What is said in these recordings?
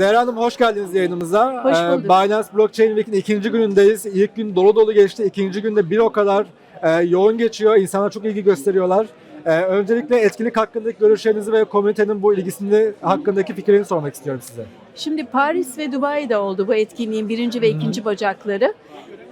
Zehra Hanım hoş geldiniz yayınımıza. Hoş Ee, bulduk. Binance Blockchain Week'in ikinci günündeyiz. İlk gün dolu dolu geçti. İkinci günde bir o kadar e, yoğun geçiyor. İnsanlar çok ilgi gösteriyorlar. Ee, öncelikle etkinlik hakkındaki görüşlerinizi ve komünitenin bu ilgisini hakkındaki fikrini sormak istiyorum size. Şimdi Paris ve Dubai'de oldu bu etkinliğin birinci ve ikinci bacakları.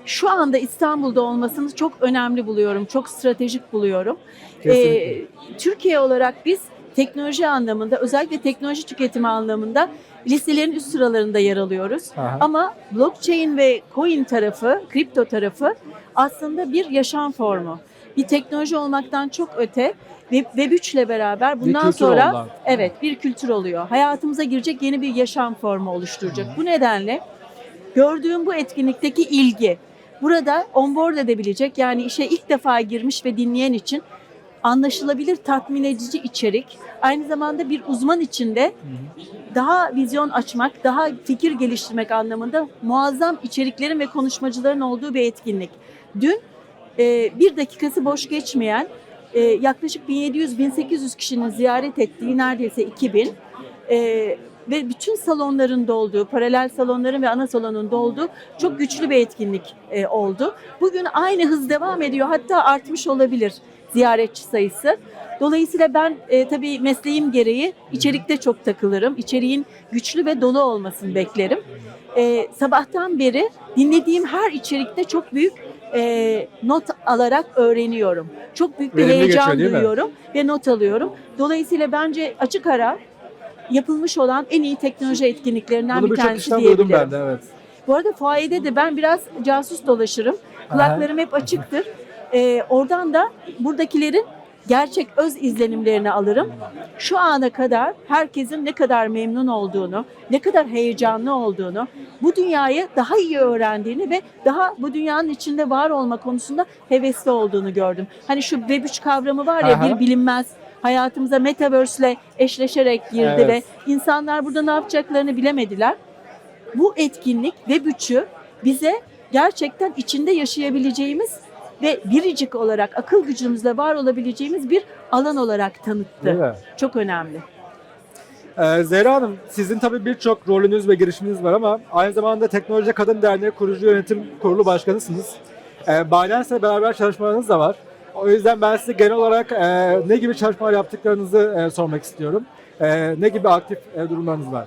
Şu anda İstanbul'da olmasını çok önemli buluyorum, çok stratejik buluyorum. Kesinlikle. Ee, Türkiye olarak biz teknoloji anlamında, özellikle teknoloji tüketimi anlamında listelerin üst sıralarında yer alıyoruz. Aha. Ama blockchain ve coin tarafı, kripto tarafı aslında bir yaşam formu. Bir teknoloji olmaktan çok öte ve Web3 ile beraber bundan sonra oldu. evet bir kültür oluyor. Hayatımıza girecek yeni bir yaşam formu oluşturacak. Bu nedenle gördüğüm bu etkinlikteki ilgi burada onboard edebilecek yani işe ilk defa girmiş ve dinleyen için anlaşılabilir, tatmin edici içerik. Aynı zamanda bir uzman için de daha vizyon açmak, daha fikir geliştirmek anlamında muazzam içeriklerin ve konuşmacıların olduğu bir etkinlik. Dün e, bir dakikası boş geçmeyen e, yaklaşık 1700-1800 kişinin ziyaret ettiği neredeyse 2000 e, ve bütün salonların dolduğu, paralel salonların ve ana salonun dolduğu çok güçlü bir etkinlik e, oldu. Bugün aynı hız devam ediyor hatta artmış olabilir ziyaretçi sayısı. Dolayısıyla ben e, tabii mesleğim gereği içerikte çok takılırım. İçeriğin güçlü ve dolu olmasını beklerim. E, sabahtan beri dinlediğim her içerikte çok büyük e, not alarak öğreniyorum. Çok büyük bir Verimli heyecan geçiyor, duyuyorum ve not alıyorum. Dolayısıyla bence açık ara yapılmış olan en iyi teknoloji etkinliklerinden Bunu bir birçok tanesi kişiden duydum diyebilirim. ben de evet. Bu arada fuayede de ben biraz casus dolaşırım. Kulaklarım hep açıktır. Ee, oradan da buradakilerin gerçek öz izlenimlerini alırım. Şu ana kadar herkesin ne kadar memnun olduğunu, ne kadar heyecanlı olduğunu, bu dünyayı daha iyi öğrendiğini ve daha bu dünyanın içinde var olma konusunda hevesli olduğunu gördüm. Hani şu Web3 kavramı var ya Aha. bir bilinmez hayatımıza metaverse ile eşleşerek girdi Evet. ve insanlar burada ne yapacaklarını bilemediler bu etkinlik Web3'ü bize gerçekten içinde yaşayabileceğimiz ve biricik olarak akıl gücümüzle var olabileceğimiz bir alan olarak tanıttı. Çok önemli. Ee, Zehra Hanım, sizin tabii birçok rolünüz ve girişiminiz var ama aynı zamanda Teknoloji Kadın Derneği kurucu yönetim kurulu başkanısınız. Ee, Binance ile beraber çalışmalarınız da var. O yüzden ben size genel olarak e, ne gibi çalışmalar yaptıklarınızı e, sormak istiyorum. E, ne gibi aktif e, durumlarınız var?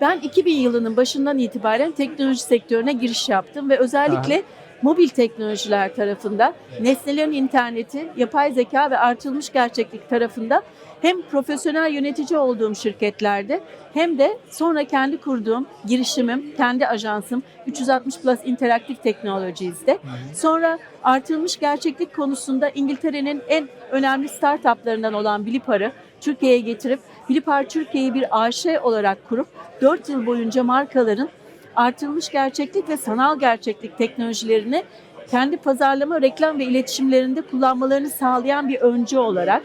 Ben 2000 yılının başından itibaren teknoloji sektörüne giriş yaptım ve özellikle mobil teknolojiler tarafında, nesnelerin interneti, yapay zeka ve artılmış gerçeklik tarafında hem profesyonel yönetici olduğum şirketlerde hem de sonra kendi kurduğum girişimim, kendi ajansım 360 Plus Interactive Technologies'de. Sonra artılmış gerçeklik konusunda İngiltere'nin en önemli startuplarından olan Bilipar'ı Türkiye'ye getirip Bilipar Türkiye'yi bir AŞ olarak kurup 4 yıl boyunca markaların artırılmış gerçeklik ve sanal gerçeklik teknolojilerini kendi pazarlama, reklam ve iletişimlerinde kullanmalarını sağlayan bir öncü olarak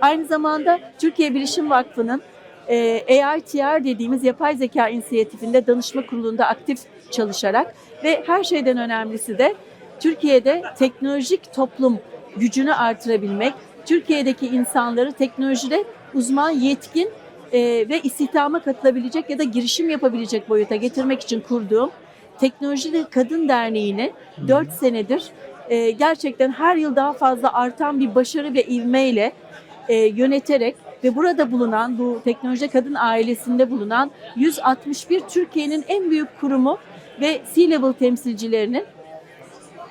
aynı zamanda Türkiye Bilişim Vakfı'nın e, AITR dediğimiz yapay zeka inisiyatifinde danışma kurulunda aktif çalışarak ve her şeyden önemlisi de Türkiye'de teknolojik toplum gücünü artırabilmek, Türkiye'deki insanları teknolojide uzman, yetkin e, ve istihdama katılabilecek ya da girişim yapabilecek boyuta getirmek için kurduğum Teknolojide Kadın Derneği'ni 4 senedir e, gerçekten her yıl daha fazla artan bir başarı ve ivmeyle e, yöneterek ve burada bulunan bu Teknolojide Kadın ailesinde bulunan 161 Türkiye'nin en büyük kurumu ve C-level temsilcilerinin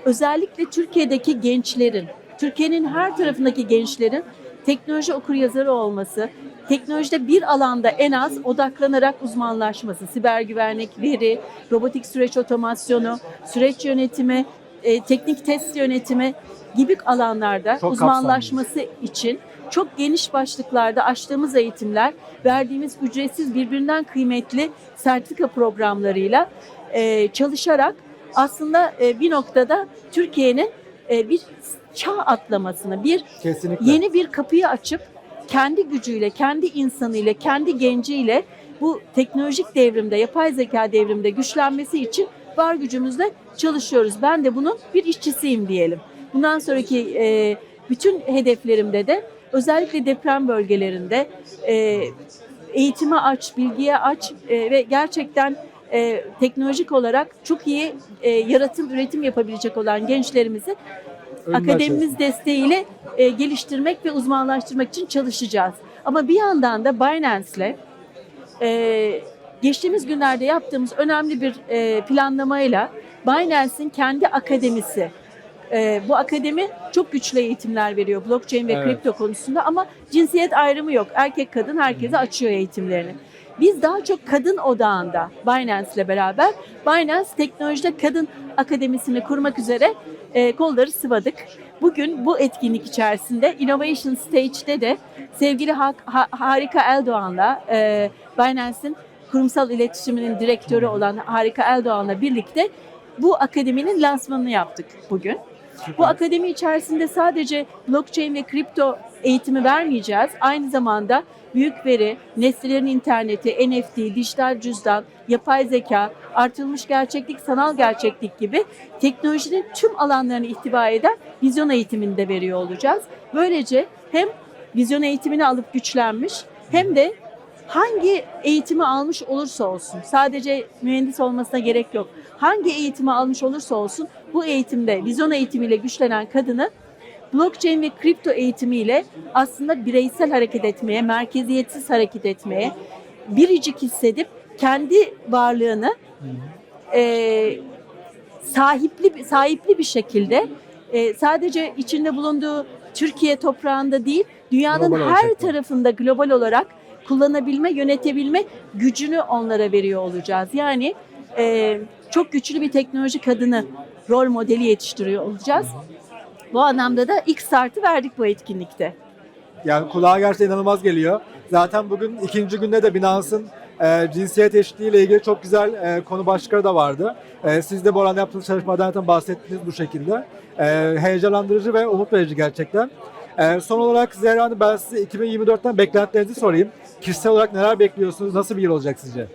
özellikle Türkiye'deki gençlerin, Türkiye'nin her tarafındaki gençlerin teknoloji okuryazarı olması, teknolojide bir alanda en az odaklanarak uzmanlaşması, siber güvenlik, veri, robotik süreç otomasyonu, süreç yönetimi, e, teknik test yönetimi gibi alanlarda Çok uzmanlaşması için çok geniş başlıklarda açtığımız eğitimler, verdiğimiz ücretsiz birbirinden kıymetli sertifika programlarıyla e, çalışarak aslında e, bir noktada Türkiye'nin e, bir çağ atlamasını, bir Kesinlikle. yeni bir kapıyı açıp kendi gücüyle, kendi insanıyla, kendi genciyle bu teknolojik devrimde, yapay zeka devrimde güçlenmesi için var gücümüzle çalışıyoruz. Ben de bunun bir işçisiyim diyelim. Bundan sonraki e, bütün hedeflerimde de özellikle deprem bölgelerinde e, eğitime aç, bilgiye aç e, ve gerçekten e, teknolojik olarak çok iyi e, yaratım, üretim yapabilecek olan gençlerimizi Akademimiz desteğiyle e, geliştirmek ve uzmanlaştırmak için çalışacağız. Ama bir yandan da Binance'le e, geçtiğimiz günlerde yaptığımız önemli bir e, planlamayla Binance'in kendi akademisi, e, bu akademi çok güçlü eğitimler veriyor blockchain ve Evet. kripto konusunda ama cinsiyet ayrımı yok. Erkek kadın herkese açıyor eğitimlerini. Biz daha çok kadın odağında Binance ile beraber Binance Teknolojide Kadın Akademisi'ni kurmak üzere e, kolları sıvadık. Bugün bu etkinlik içerisinde Innovation Stage'de de sevgili Ha- Ha- Harika Eldoğan'la e, Binance'in kurumsal iletişiminin direktörü olan Harika Eldoğan'la birlikte bu akademinin lansmanını yaptık bugün. Bu akademi içerisinde sadece blockchain ve kripto eğitimi vermeyeceğiz. Aynı zamanda büyük veri, nesnelerin interneti, NFT, dijital cüzdan, yapay zeka, artırılmış gerçeklik, sanal gerçeklik gibi teknolojinin tüm alanlarını ihtiva eden vizyon eğitimini de veriyor olacağız. Böylece hem vizyon eğitimini alıp güçlenmiş hem de hangi eğitimi almış olursa olsun, sadece mühendis olmasına gerek yok. Hangi eğitimi almış olursa olsun bu eğitimde vizyon eğitimiyle güçlenen kadını blockchain ve kripto eğitimiyle aslında bireysel hareket etmeye, merkeziyetsiz hareket etmeye, biricik hissedip kendi varlığını e, sahipli sahipli bir şekilde e, sadece içinde bulunduğu Türkiye toprağında değil, dünyanın Global her ölçekte. tarafında global olarak kullanabilme, yönetebilme gücünü onlara veriyor olacağız. Yani e, çok güçlü bir teknoloji kadını rol modeli yetiştiriyor olacağız. Bu anlamda da ilk startı verdik bu etkinlikte. Yani kulağa gerçekten inanılmaz geliyor. Zaten bugün ikinci günde de Binance'ın e, cinsiyet eşitliği ile ilgili çok güzel e, konu başlıkları da vardı. E, siz de bu alanda yaptığınız çalışmadan zaten bahsettiniz bu şekilde. E, heyecanlandırıcı ve umut verici gerçekten. E, son olarak Zehra Hanım ben size 2024'ten beklentilerinizi sorayım. Kişisel olarak neler bekliyorsunuz? Nasıl bir yıl olacak sizce?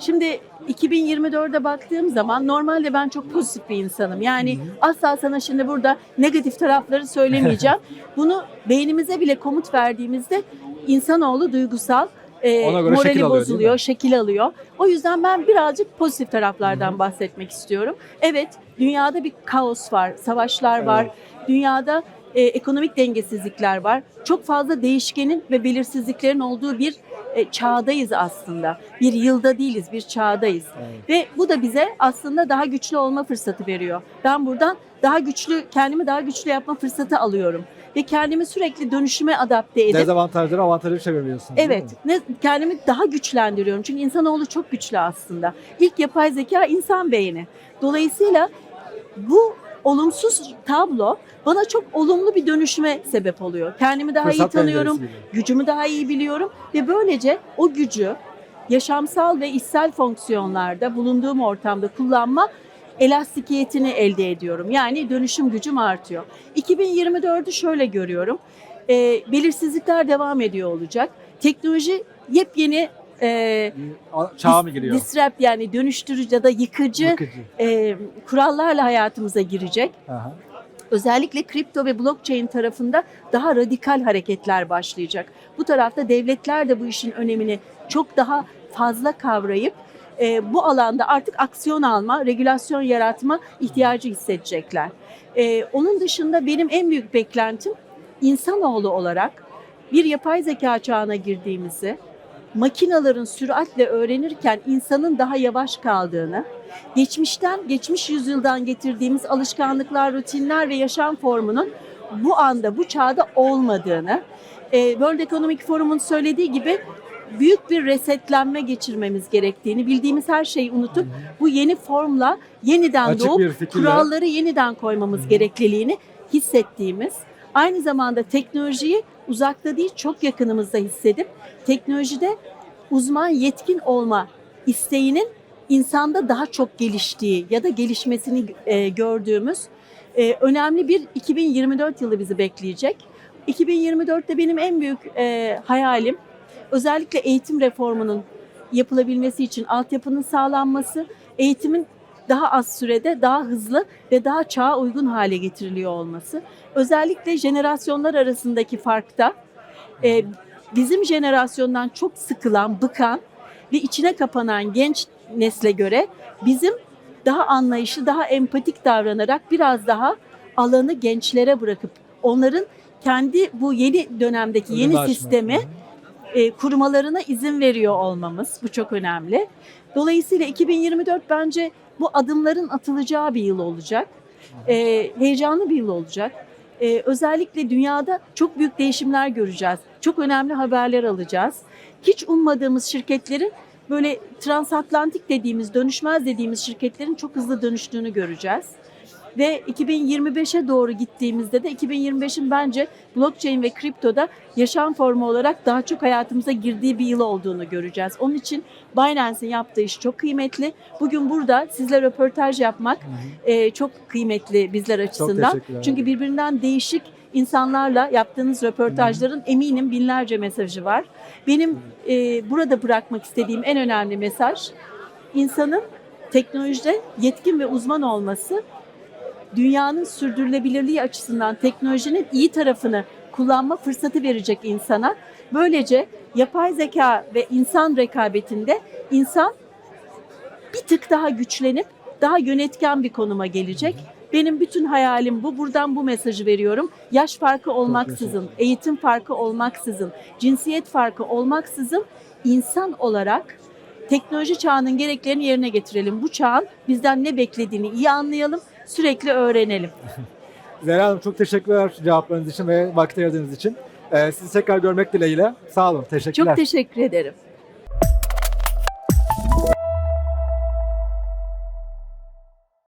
Şimdi 2024'e baktığım zaman normalde ben çok pozitif bir insanım. Yani asla sana şimdi burada negatif tarafları söylemeyeceğim. Bunu beynimize bile komut verdiğimizde insanoğlu duygusal e, morali şekil alıyor, bozuluyor, şekil alıyor. O yüzden ben birazcık pozitif taraflardan bahsetmek istiyorum. Evet, dünyada bir kaos var, savaşlar var. Dünyada e, ekonomik dengesizlikler var. Çok fazla değişkenin ve belirsizliklerin olduğu bir e, çağdayız aslında. Bir yılda değiliz, bir çağdayız. Ve bu da bize aslında daha güçlü olma fırsatı veriyor. Ben buradan daha güçlü, kendimi daha güçlü yapma fırsatı alıyorum. Ve kendimi sürekli dönüşüme adapte edip Dezavantajları avantajı çeviriyorsunuz. değil Evet, ne, kendimi daha güçlendiriyorum. Çünkü insanoğlu çok güçlü aslında. İlk yapay zeka insan beyni. Dolayısıyla bu olumsuz tablo bana çok olumlu bir dönüşüme sebep oluyor. Kendimi daha Fırsat iyi tanıyorum, gücümü daha iyi biliyorum ve böylece o gücü yaşamsal ve içsel fonksiyonlarda bulunduğum ortamda kullanma elastikiyetini elde ediyorum. Yani dönüşüm gücüm artıyor. 2024'ü şöyle görüyorum. Ee, belirsizlikler devam ediyor olacak. Teknoloji yepyeni e, Çağa mı giriyor? disrupt yani dönüştürücü ya da yıkıcı Yıkıcı. e, kurallarla hayatımıza girecek. Aha. Özellikle kripto ve blockchain tarafında daha radikal hareketler başlayacak. Bu tarafta devletler de bu işin önemini çok daha fazla kavrayıp e, bu alanda artık aksiyon alma, regülasyon yaratma ihtiyacı hissedecekler. E, onun dışında benim en büyük beklentim insanoğlu olarak bir yapay zeka çağına girdiğimizi, makinaların süratle öğrenirken insanın daha yavaş kaldığını, geçmişten, geçmiş yüzyıldan getirdiğimiz alışkanlıklar, rutinler ve yaşam formunun bu anda, bu çağda olmadığını, e, World Economic Forum'un söylediği gibi büyük bir resetlenme geçirmemiz gerektiğini, bildiğimiz her şeyi unutup bu yeni formla yeniden Açık doğup kuralları yeniden koymamız gerekliliğini hissettiğimiz, aynı zamanda teknolojiyi uzakta değil çok yakınımızda hissedip teknolojide uzman yetkin olma isteğinin insanda daha çok geliştiği ya da gelişmesini e, gördüğümüz e, önemli bir 2024 yılı bizi bekleyecek. 2024'te benim en büyük e, hayalim özellikle eğitim reformunun yapılabilmesi için altyapının sağlanması, eğitimin daha az sürede daha hızlı ve daha çağa uygun hale getiriliyor olması. Özellikle jenerasyonlar arasındaki farkta e, bizim jenerasyondan çok sıkılan, bıkan ve içine kapanan genç nesle göre bizim daha anlayışlı, daha empatik davranarak biraz daha alanı gençlere bırakıp onların kendi bu yeni dönemdeki yeni Yıllaşma. sistemi e, kurmalarına izin veriyor olmamız. Bu çok önemli. Dolayısıyla 2024 bence bu adımların atılacağı bir yıl olacak. E, heyecanlı bir yıl olacak. E, özellikle dünyada çok büyük değişimler göreceğiz. Çok önemli haberler alacağız. Hiç ummadığımız şirketlerin böyle transatlantik dediğimiz, dönüşmez dediğimiz şirketlerin çok hızlı dönüştüğünü göreceğiz. Ve 2025'e doğru gittiğimizde de 2025'in bence blockchain ve kriptoda yaşam formu olarak daha çok hayatımıza girdiği bir yıl olduğunu göreceğiz. Onun için Binance'in yaptığı iş çok kıymetli. Bugün burada sizle röportaj yapmak e, çok kıymetli bizler açısından. Çünkü birbirinden değişik insanlarla yaptığınız röportajların eminim binlerce mesajı var. Benim e, burada bırakmak istediğim en önemli mesaj insanın teknolojide yetkin ve uzman olması dünyanın sürdürülebilirliği açısından teknolojinin iyi tarafını kullanma fırsatı verecek insana. Böylece yapay zeka ve insan rekabetinde insan bir tık daha güçlenip daha yönetken bir konuma gelecek. Benim bütün hayalim bu. Buradan bu mesajı veriyorum. Yaş farkı olmaksızın, eğitim farkı olmaksızın, cinsiyet farkı olmaksızın insan olarak teknoloji çağının gereklerini yerine getirelim. Bu çağın bizden ne beklediğini iyi anlayalım, sürekli öğrenelim. Zehra Hanım çok teşekkürler cevaplarınız için ve vakit ayırdığınız için. Ee, sizi tekrar görmek dileğiyle. Sağ olun. Teşekkürler. Çok teşekkür ederim.